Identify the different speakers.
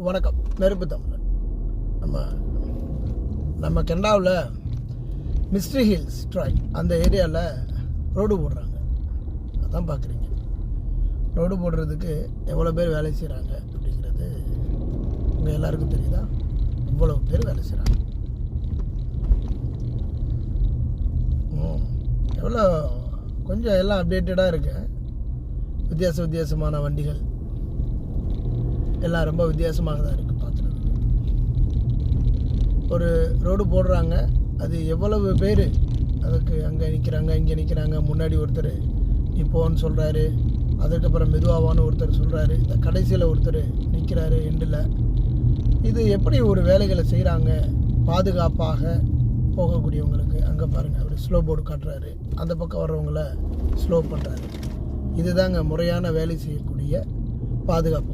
Speaker 1: வணக்கம். நெருப்பு தமிழன். நம்ம நம்ம கெண்டாவில் மிஸ்ட்ரி ஹில்ஸ் ட்ராய் அந்த ஏரியாவில் ரோடு போடுறாங்க. அதான் பார்க்குறீங்க ரோடு போடுறதுக்கு எவ்வளோ பேர் வேலை செய்கிறாங்க அப்படிங்கிறது உங்கள் எல்லாருக்கும் தெரியுதா? இவ்வளோ பேர் வேலை செய்கிறாங்க எவ்வளோ கொஞ்சம் எல்லாம் அப்டேட்டடாக இருக்குது வித்தியாச வித்தியாசமான வண்டிகள். எல்லாம் ரொம்ப வித்தியாசமாக தான் இருக்குது பார்த்துட்டு ஒரு ரோடு போடுறாங்க அது எவ்வளவு பேர்? அதுக்கு அங்கே நிற்கிறாங்க இங்கே நிற்கிறாங்க முன்னாடி ஒருத்தர் நீ போன்னு சொல்கிறாரு அதுக்கப்புறம் மெதுவாவான்னு ஒருத்தர் சொல்கிறாரு இந்த கடைசியில் ஒருத்தர் நிற்கிறாரு எண்டில். இது எப்படி ஒரு வேலைகளை செய்கிறாங்க பாதுகாப்பாக போகக்கூடியவங்களுக்கு அங்கே பாருங்கள் அவர் ஸ்லோ போர்டு காட்டுறாரு. அந்த பக்கம் வர்றவங்கள ஸ்லோ பண்ணுறாரு இதுதாங்க முறையான வேலை செய்யக்கூடிய பாதுகாப்பு